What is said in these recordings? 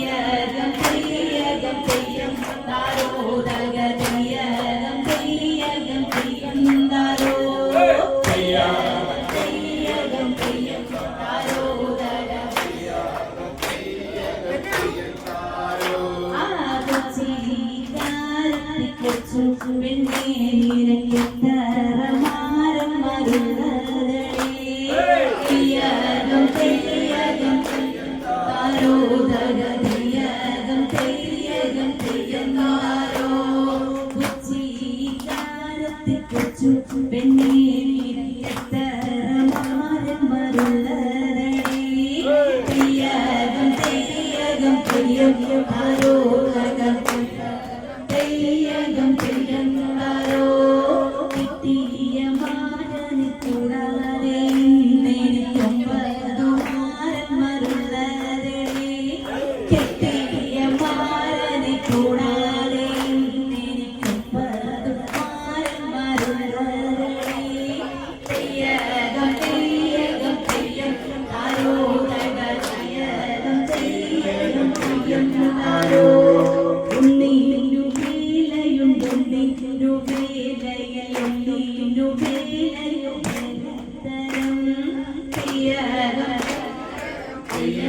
തെയ്യകം തെയ്യകം തെയ്യം താരോരക തെയ്യകം തെയ്യകം തെയ്യം താരോ തെയ്യകം തെയ്യം താരോരക കൊച്ചു പെണ്ണേ നിരക്കെത്തറ മാരം മരുന്നതേ തെയ്യകം തെയ്യകം താരോരക நிலையம்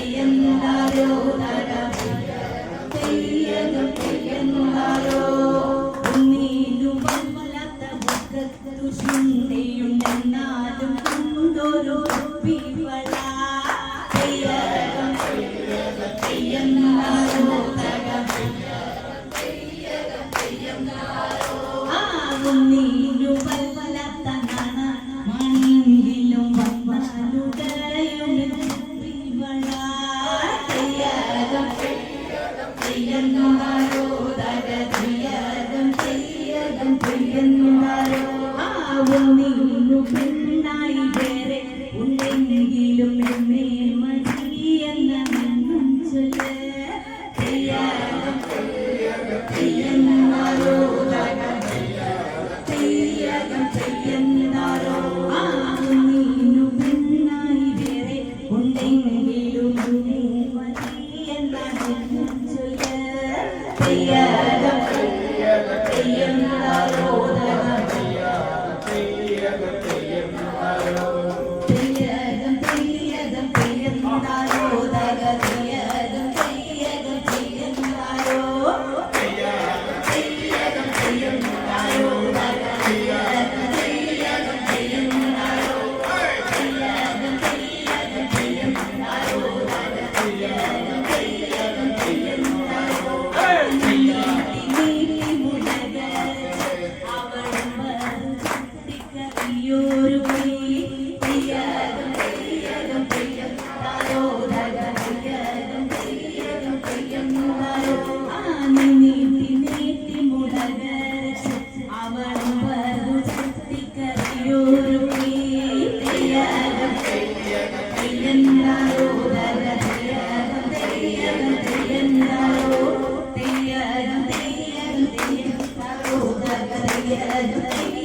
ചെയ്യുന്നുണ്ടാരോ ചെയ്യുന്നു ചെയ്യുന്നുണ്ടാരോ നീനും വല്ലാത്ത മുഖത്തു ചിന്തയുണ്ടെന്നാലും കൊണ്ടോരോ പിവള ചെയ്യുന്നുണ്ടാരോ നീനും വല്ല ആവും നിന്നു പെണ്ണായി പെണ്ണായി Yeah.